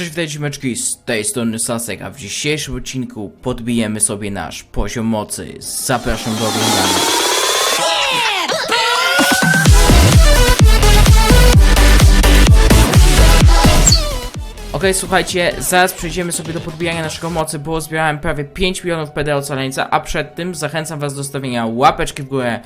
Cześć, witajcie meczki, z tej strony Sasek, a w dzisiejszym odcinku podbijemy sobie nasz poziom mocy. Zapraszam do oglądania. Okej, słuchajcie, zaraz przejdziemy sobie do podbijania naszego mocy, bo zbierałem prawie 5 milionów PD ocaleńca, a przed tym zachęcam was do zostawienia łapeczki w górę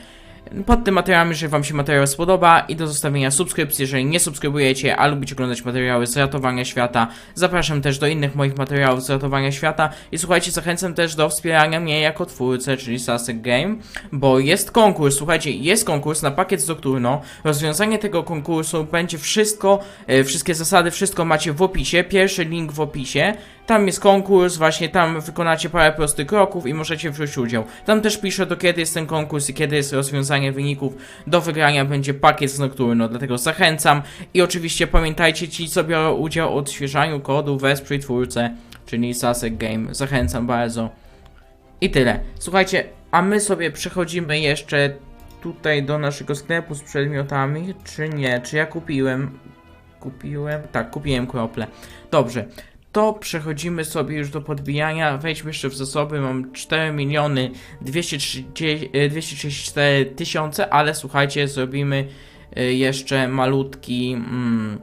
pod tym materiałem, jeżeli wam się materiał spodoba i do zostawienia subskrypcji, jeżeli nie subskrybujecie, a lubicie oglądać materiały z ratowania świata. Zapraszam też do innych moich materiałów z ratowania świata i słuchajcie, zachęcam też do wspierania mnie jako twórcę, czyli Sasek Game, bo jest konkurs, słuchajcie, jest konkurs na pakiet z Nocturno. Rozwiązanie tego konkursu będzie wszystko, e, wszystkie zasady, wszystko macie w opisie, pierwszy link w opisie. Tam jest konkurs, właśnie tam wykonacie parę prostych kroków i możecie wziąć udział. Tam też piszę do kiedy jest ten konkurs i kiedy jest rozwiązanie wyników. Do wygrania będzie pakiet z Nocturno, dlatego zachęcam. I oczywiście pamiętajcie, ci co biorą udział w odświeżaniu kodu wesprzyj twórcę, czyli Sasek Game. Zachęcam bardzo. I tyle. Słuchajcie, a my sobie przechodzimy jeszcze tutaj do naszego sklepu z przedmiotami, czy nie? Czy ja kupiłem? Kupiłem? Tak, kupiłem krople. Dobrze. To przechodzimy sobie już do podbijania. Wejdźmy jeszcze w zasoby. Mam 4 miliony 230 e, 234 tysiące, ale słuchajcie, zrobimy e, jeszcze malutki, mm,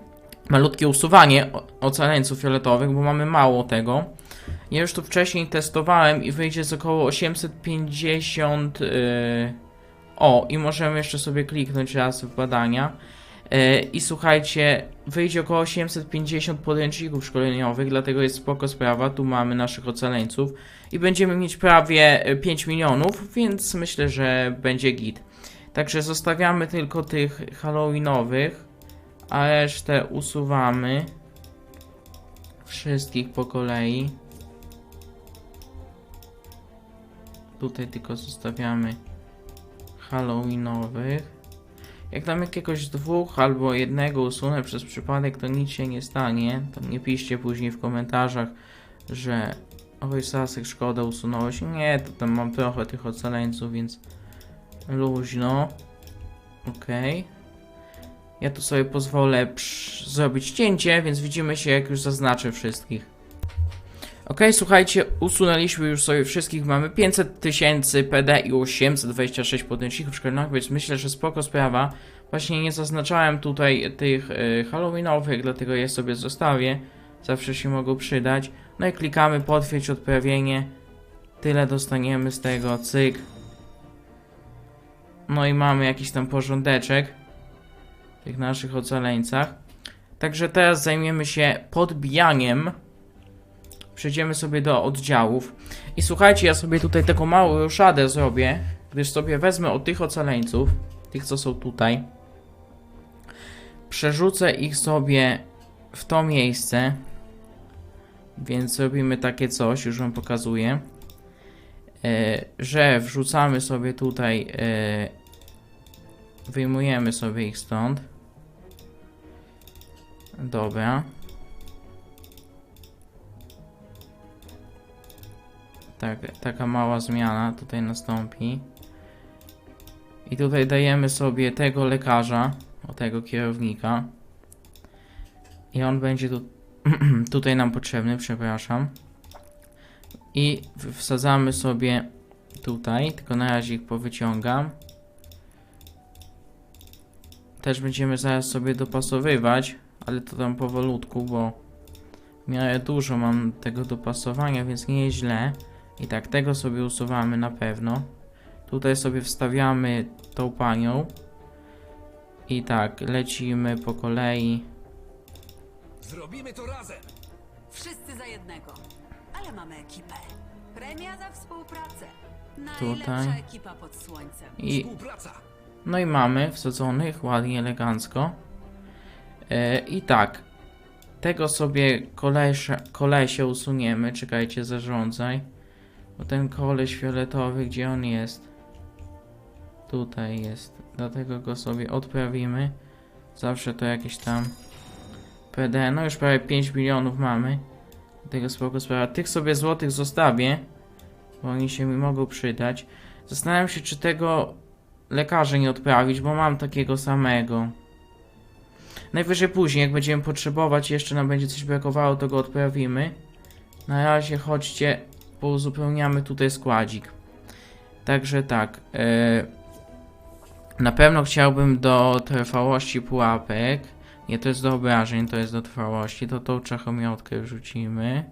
malutkie usuwanie ocaleńców fioletowych, bo mamy mało tego. Ja już tu wcześniej testowałem i wyjdzie z około 850. Yy... O, i możemy jeszcze sobie kliknąć raz w badania. Yy, I słuchajcie, wyjdzie około 850 podręczników szkoleniowych, dlatego jest spoko sprawa. Tu mamy naszych ocaleńców i będziemy mieć prawie e, 5 milionów, więc myślę, że będzie git. Także zostawiamy tylko tych halloweenowych, a resztę usuwamy. Wszystkich po kolei. Tutaj tylko zostawiamy halloweenowych. Jak tam jakiegoś dwóch albo jednego usunę przez przypadek, to nic się nie stanie. To nie piszcie później w komentarzach, że oj Sasek, szkoda usunąłeś. Nie, to tam mam trochę tych ocaleńców, więc luźno. Okej. Ja tu sobie pozwolę zrobić cięcie, więc widzimy się jak już zaznaczę wszystkich. Okej, słuchajcie, usunęliśmy już sobie wszystkich, mamy 500 tysięcy PD i 826 podręczników szkolnych, więc myślę, że spoko sprawa. Właśnie nie zaznaczałem tutaj tych y, halloweenowych, dlatego je sobie zostawię. Zawsze się mogą przydać. No i klikamy potwierdź odprawienie. Tyle dostaniemy z tego, cyk. No i mamy jakiś tam porządeczek w tych naszych ocaleńcach. Także teraz zajmiemy się podbijaniem przejdziemy sobie do oddziałów. I słuchajcie, ja sobie tutaj taką małą ruszadę zrobię, gdyż sobie wezmę od tych ocaleńców, tych co są tutaj, przerzucę ich sobie w to miejsce, więc robimy takie coś, już wam pokazuję, e, że wrzucamy sobie tutaj, e, wyjmujemy sobie ich stąd. Dobra. Tak, taka mała zmiana tutaj nastąpi. I tutaj dajemy sobie tego lekarza, o tego kierownika. I on będzie tu, tutaj nam potrzebny, przepraszam. I wsadzamy sobie tutaj, tylko na razie ich powyciągam. Też będziemy zaraz sobie dopasowywać, ale to tam powolutku, bo w miarę dużo mam tego dopasowania, więc nie jest źle. I tak, tego sobie usuwamy na pewno. Tutaj sobie wstawiamy tą panią. I tak, lecimy po kolei. Zrobimy to razem! Wszyscy za jednego. Ale mamy ekipę. Premia za współpracę. Tutaj. Najlepsza ekipa pod słońcem. I, Współpraca! no i mamy wsadzonych, ładnie, elegancko. E, I tak, tego sobie kolesia, kolesie usuniemy. Czekajcie, zarządzaj. Bo ten koleś fioletowy, gdzie on jest? Tutaj jest. Dlatego go sobie odprawimy. Zawsze to jakieś tam PD. No już prawie 5 milionów mamy. Tego spoko sprawa. Tych sobie złotych zostawię. Bo oni się mi mogą przydać. Zastanawiam się, czy tego lekarza nie odprawić, bo mam takiego samego. Najwyżej później, jak będziemy potrzebować, jeszcze nam będzie coś brakowało, to go odprawimy. Na razie chodźcie, pouzupełniamy tutaj składzik. Także tak. e, na pewno chciałbym do trwałości pułapek. Nie, to jest do obrażeń, to jest do trwałości. To tą czachomiotkę wrzucimy.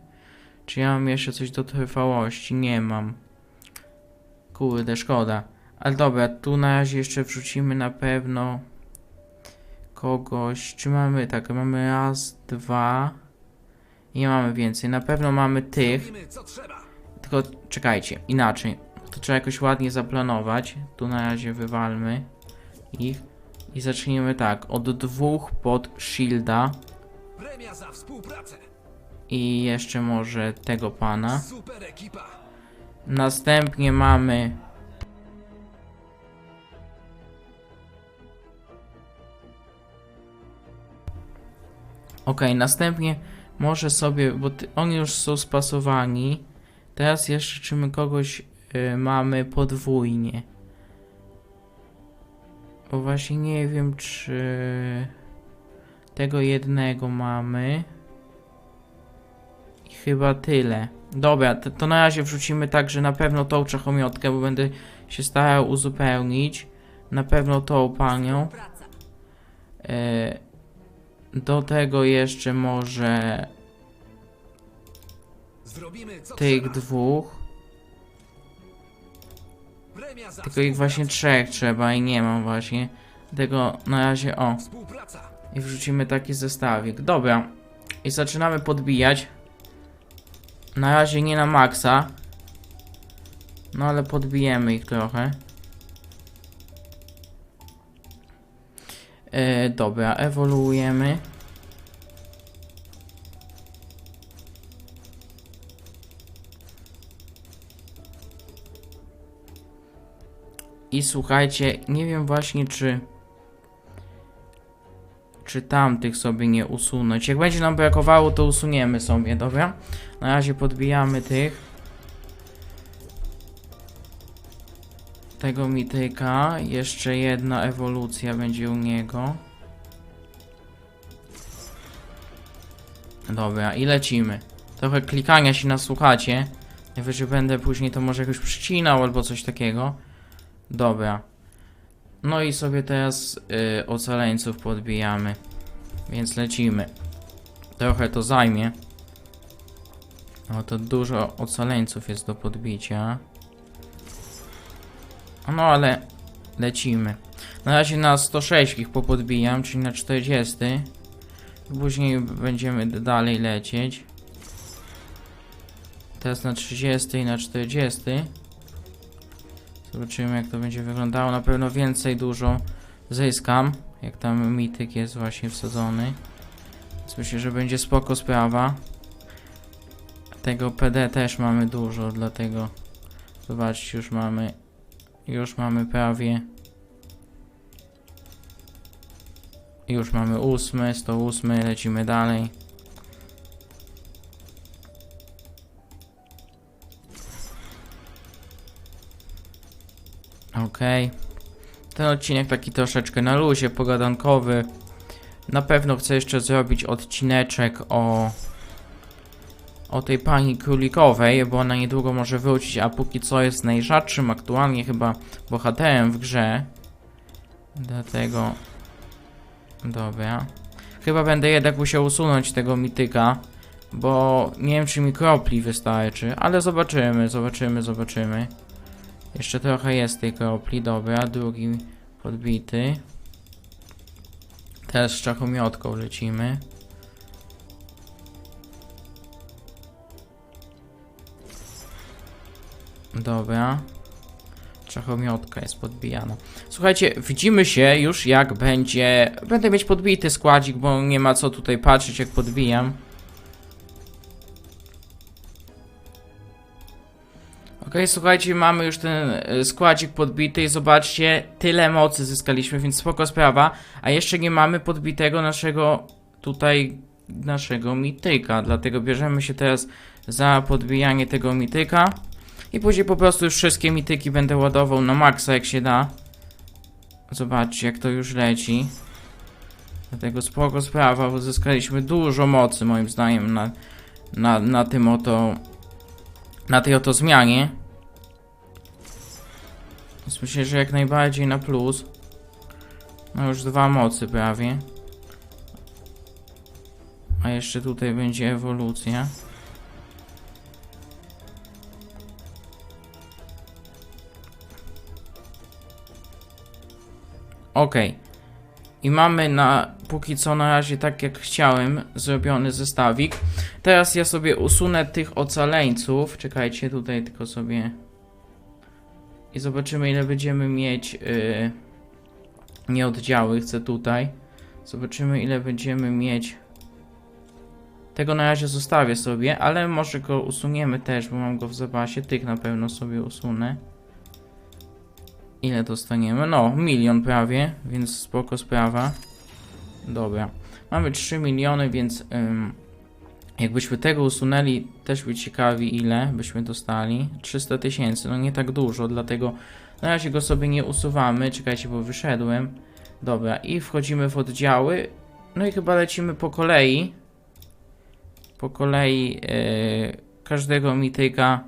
Czy ja mam jeszcze coś do trwałości? Nie mam. Kurde, szkoda. Ale dobra, tu na razie jeszcze wrzucimy na pewno kogoś. Czy mamy tak? Mamy raz, dwa. Nie mamy więcej. Na pewno mamy tych. Tylko czekajcie, inaczej. To trzeba jakoś ładnie zaplanować. Tu na razie wywalmy ich. I zacznijmy tak. Od dwóch pod shielda. Premia za współpracę. I jeszcze może tego pana. Super ekipa. Następnie mamy. Okej, następnie może sobie, bo ty, oni już są spasowani. Teraz jeszcze czy my kogoś y, mamy podwójnie. Bo właśnie nie wiem, czy tego jednego mamy. I chyba tyle. Dobra, to, to na razie wrzucimy tak, że na pewno tą czechomiotkę, bo będę się starał uzupełnić. Na pewno tą panią. E, do tego jeszcze może tych dwóch. Tylko ich właśnie trzech trzeba i nie mam właśnie. Tego na razie o. I wrzucimy taki zestawik. Dobra. I zaczynamy podbijać. Na razie nie na maksa. No ale podbijemy ich trochę. E, dobra, ewoluujemy. I słuchajcie, nie wiem właśnie czy czy tamtych sobie nie usunąć. Jak będzie nam brakowało, to usuniemy sobie, dobra? Na razie podbijamy tych. Tego mityka. Jeszcze jedna ewolucja będzie u niego. Dobra, i lecimy. Trochę klikania się nasłuchacie. Najwyżej będę później to może jakoś przycinał albo coś takiego. Dobra. No i sobie teraz y, ocaleńców podbijamy. Więc lecimy. Trochę to zajmie. O, to dużo ocaleńców jest do podbicia. No ale lecimy. Na razie na 106 ich popodbijam, czyli na 40. Później będziemy dalej lecieć. Teraz na 30 i na 40. Zobaczymy jak to będzie wyglądało. Na pewno więcej dużo zyskam. Jak tam mityk jest właśnie wsadzony. Więc myślę, że będzie spoko sprawa. Tego PD też mamy dużo, dlatego zobaczcie, już mamy już mamy prawie już mamy ósmy, 108, lecimy dalej. Okej. Ten odcinek taki troszeczkę na luzie, pogadankowy. Na pewno chcę jeszcze zrobić odcineczek o o tej pani królikowej, bo ona niedługo może wrócić, a póki co jest najrzadszym aktualnie chyba bohaterem w grze. Dlatego... Dobra. Chyba będę jednak musiał usunąć tego mityka, bo nie wiem czy mi kropli wystarczy, ale zobaczymy, zobaczymy, zobaczymy. Jeszcze trochę jest tej kropli, dobra, drugi podbity. Teraz z czachomiotką lecimy. Dobra. Czachomiotka jest podbijana. Słuchajcie, widzimy się już jak będzie... Będę mieć podbity składzik, bo nie ma co tutaj patrzeć jak podbijam. Okej, słuchajcie, mamy już ten e, składzik podbity i zobaczcie, tyle mocy zyskaliśmy, więc spoko sprawa. A jeszcze nie mamy podbitego naszego tutaj, naszego mityka, dlatego bierzemy się teraz za podbijanie tego mityka. I później po prostu już wszystkie mityki będę ładował na maksa jak się da. Zobaczcie jak to już leci. Dlatego spoko sprawa, uzyskaliśmy dużo mocy moim zdaniem na, na, na tym oto, na tej oto zmianie. Więc myślę, że jak najbardziej na plus. No już dwa mocy prawie. A jeszcze tutaj będzie ewolucja. Okej. I mamy na póki co na razie tak jak chciałem zrobiony zestawik. Teraz ja sobie usunę tych ocaleńców. Czekajcie, tutaj tylko sobie i zobaczymy ile będziemy mieć yy, nie oddziały, chcę tutaj. Zobaczymy ile będziemy mieć. Tego na razie zostawię sobie, ale może go usuniemy też, bo mam go w zapasie. Tych na pewno sobie usunę. Ile dostaniemy? No, milion prawie, więc spoko sprawa. Dobra. Mamy 3 miliony, więc ym, jakbyśmy tego usunęli, też by ciekawi ile byśmy dostali. 300 tysięcy, no nie tak dużo, dlatego na razie go sobie nie usuwamy. Czekajcie, bo wyszedłem. Dobra, i wchodzimy w oddziały. No i chyba lecimy po kolei. Po kolei yy, każdego mityka.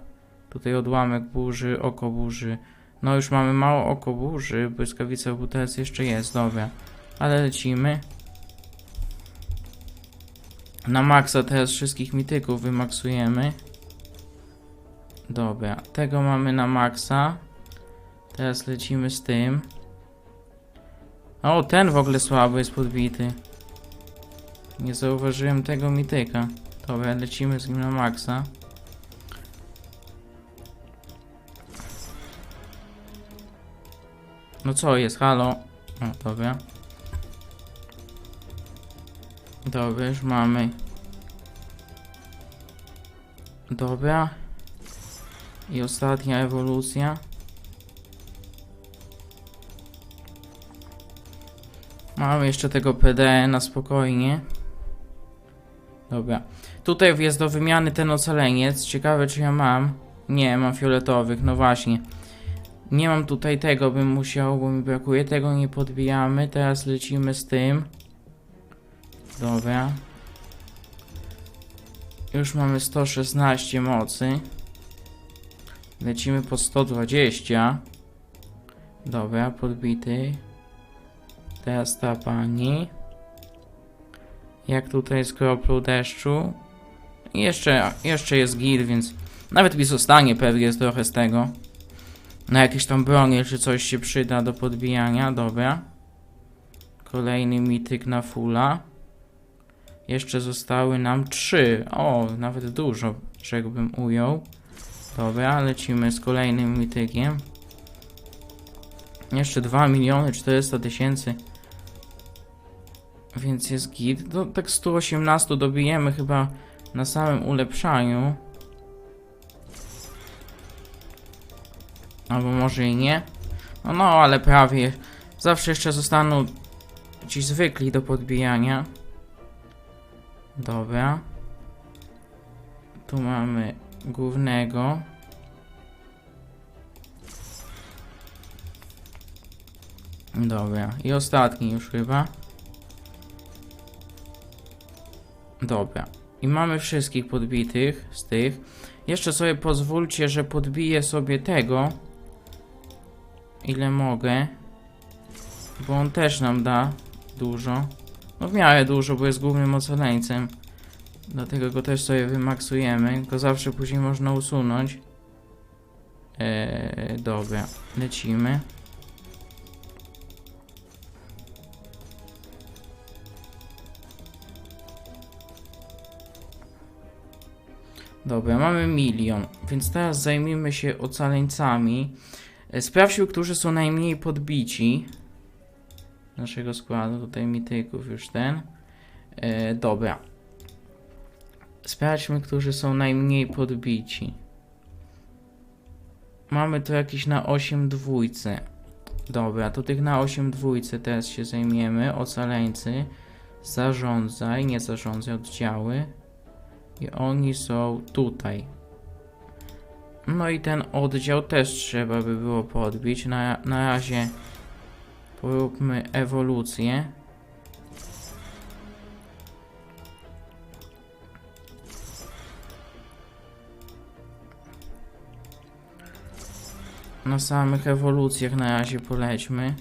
Tutaj odłamek burzy, oko burzy. No już mamy mało oko burzy, błyskawica w butelce jeszcze jest, dobra. Ale lecimy. Na maksa teraz wszystkich mityków wymaksujemy. Dobra, tego mamy na maksa. Teraz lecimy z tym. O, ten w ogóle słabo jest podbity. Nie zauważyłem tego mityka. Dobra, lecimy z nim na maksa. No co jest, halo? O, dobra. Dobra, już mamy. Dobra. I ostatnia ewolucja. Mamy jeszcze tego PD na spokojnie. Dobra. Tutaj jest do wymiany ten ocaleniec. Ciekawe czy ja mam. Nie, mam fioletowych, no właśnie. Nie mam tutaj tego, bym musiał, bo mi brakuje. Tego nie podbijamy. Teraz lecimy z tym. Dobra. Już mamy 116 mocy. Lecimy po 120. Dobra, podbity. Teraz ta pani. Jak tutaj z kroplą deszczu. I Jeszcze, jeszcze jest git, więc nawet mi zostanie pewnie jest trochę z tego. Na jakieś tam bronie, czy coś się przyda do podbijania. Dobra. Kolejny mityk na fulla. Jeszcze zostały nam trzy. O, nawet dużo, czego bym ujął. Dobra, lecimy z kolejnym mitykiem. Jeszcze 2 miliony 400 tysięcy. Więc jest git. No, tak 118 dobijemy chyba na samym ulepszaniu. Albo może i nie. No, no, ale prawie. Zawsze jeszcze zostaną ci zwykli do podbijania. Dobra. Tu mamy głównego. Dobra. I ostatni już chyba. Dobra. I mamy wszystkich podbitych z tych. Jeszcze sobie pozwólcie, że podbiję sobie tego. Ile mogę. Bo on też nam da dużo. No w miarę dużo, bo jest głównym ocaleńcem. Dlatego go też sobie wymaksujemy. Go zawsze później można usunąć. Eee, dobra, lecimy. Dobra, mamy milion, więc teraz zajmijmy się ocaleńcami. E, Sprawdźmy, którzy są najmniej podbici. Naszego składu, tutaj mityków już ten. E, dobra. Sprawdźmy, którzy są najmniej podbici. Mamy tu jakiś na 8 dwójce. Dobra, to tych na 8 dwójce teraz się zajmiemy. Ocaleńcy. Zarządzaj, nie zarządzaj, oddziały. I oni są tutaj. No i ten oddział też trzeba by było podbić. Na, na razie Poróbmy ewolucję. Na samych ewolucjach na razie polećmy.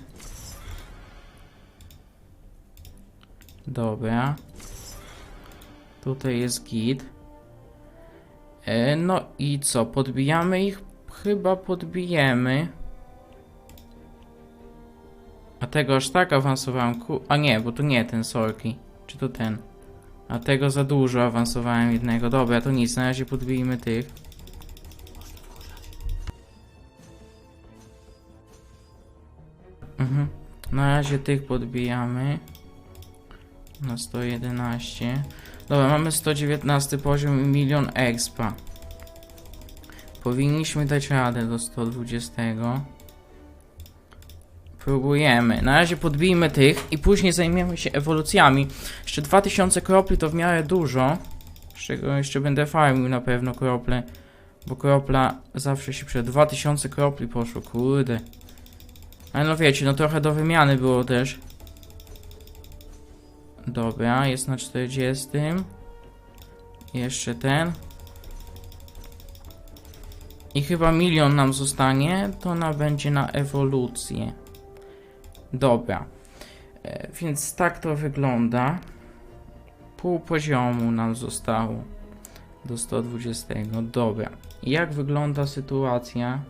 Dobra. Tutaj jest git. E, no i co? Podbijamy ich? Chyba podbijemy. A tego aż tak awansowałem. Ku... A nie, bo to nie ten Sorki. Czy to ten? A tego za dużo awansowałem jednego. Dobra, to nic. Na razie podbijmy tych. Mhm. Na razie tych podbijamy. Na 111. Dobra, mamy 119 poziom i milion expa. Powinniśmy dać radę do 120. Próbujemy. Na razie podbijmy tych i później zajmiemy się ewolucjami. Jeszcze 2000 kropli to w miarę dużo. Z czego jeszcze będę farmił na pewno krople. Bo kropla zawsze się przed 2000 kropli poszło, kurde. Ale no wiecie, no trochę do wymiany było też. Dobra, jest na 40. Jeszcze ten. I chyba milion nam zostanie, to ona będzie na ewolucję. Dobra. E, więc tak to wygląda. Pół poziomu nam zostało do 120. Dobra. Jak wygląda sytuacja?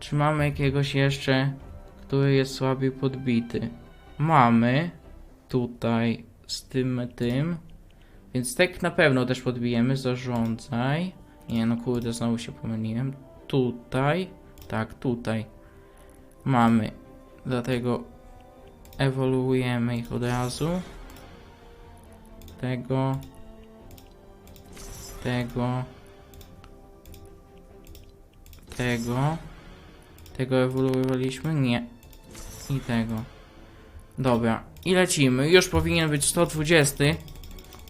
Czy mamy jakiegoś jeszcze, który jest słabiej podbity? Mamy. Tutaj z tym, tym. Więc tak na pewno też podbijemy. Zarządzaj. Nie no kurde, znowu się pomyliłem. Tutaj. Tak, tutaj. Mamy. Dlatego ewoluujemy ich od razu. Tego. Tego. Tego. Tego ewoluowaliśmy? Nie. I tego. Dobra. I lecimy. Już powinien być 120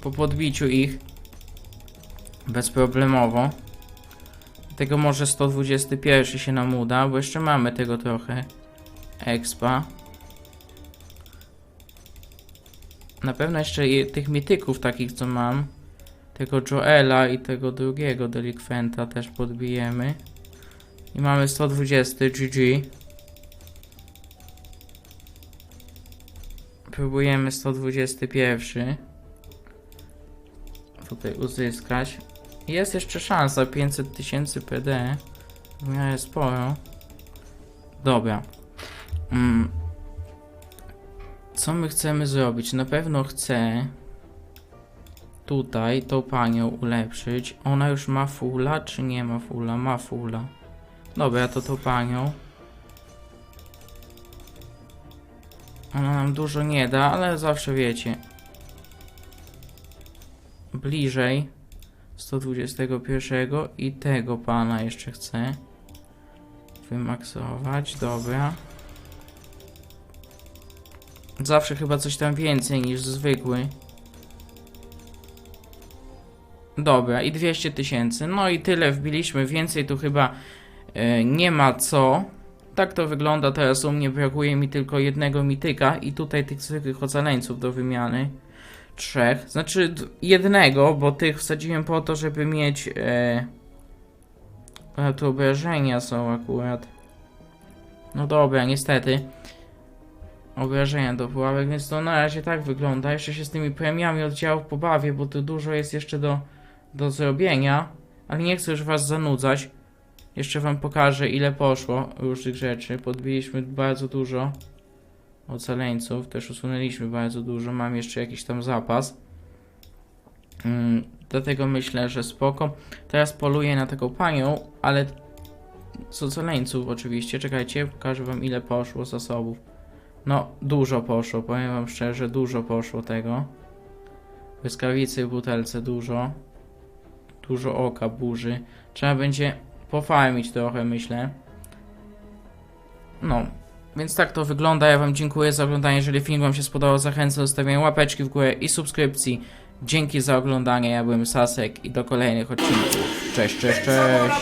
po podbiciu ich. Bezproblemowo. Tego może 121 się nam uda, bo jeszcze mamy tego trochę. Expa. Na pewno jeszcze tych mityków takich co mam. Tego Joela i tego drugiego delikwenta też podbijemy. I mamy 120 GG. Próbujemy 121. Tutaj uzyskać. Jest jeszcze szansa 500 tysięcy PD. W miarę sporo. Dobra. Mm. Co my chcemy zrobić? Na pewno chcę tutaj tą panią ulepszyć. Ona już ma fulla, czy nie ma fulla? Ma fulla. Dobra, to tą panią. Ona nam dużo nie da, ale zawsze wiecie. Bliżej 121 i tego pana jeszcze chcę wymaksować. Dobra. Zawsze chyba coś tam więcej niż zwykły. Dobra, i 200 tysięcy. No i tyle wbiliśmy. Więcej tu chyba e, nie ma co. Tak to wygląda teraz u mnie. Brakuje mi tylko jednego mityka i tutaj tych zwykłych ocaleńców do wymiany. Trzech. Znaczy jednego, bo tych wsadziłem po to, żeby mieć... Ale tu obrażenia są akurat. No dobra, niestety. Obrażenia do pułapek, więc to na razie tak wygląda. Jeszcze się z tymi premiami oddziałów pobawię, bo tu dużo jest jeszcze do, do zrobienia. Ale nie chcę już was zanudzać. Jeszcze wam pokażę ile poszło różnych rzeczy. Podbiliśmy bardzo dużo ocaleńców. Też usunęliśmy bardzo dużo. Mam jeszcze jakiś tam zapas. Mm, dlatego myślę, że spoko. Teraz poluję na taką panią, ale z ocaleńców oczywiście. Czekajcie, pokażę wam ile poszło zasobów. No, dużo poszło, powiem wam szczerze, dużo poszło tego. Błyskawicy w butelce dużo. Dużo oka, burzy. Trzeba będzie pofarmić trochę, myślę. No, więc tak to wygląda. Ja wam dziękuję za oglądanie. Jeżeli film wam się spodobał, zachęcam do zostawienia łapeczki w górę i subskrypcji. Dzięki za oglądanie. Ja byłem Sasek i do kolejnych odcinków. Cześć, cześć, cześć.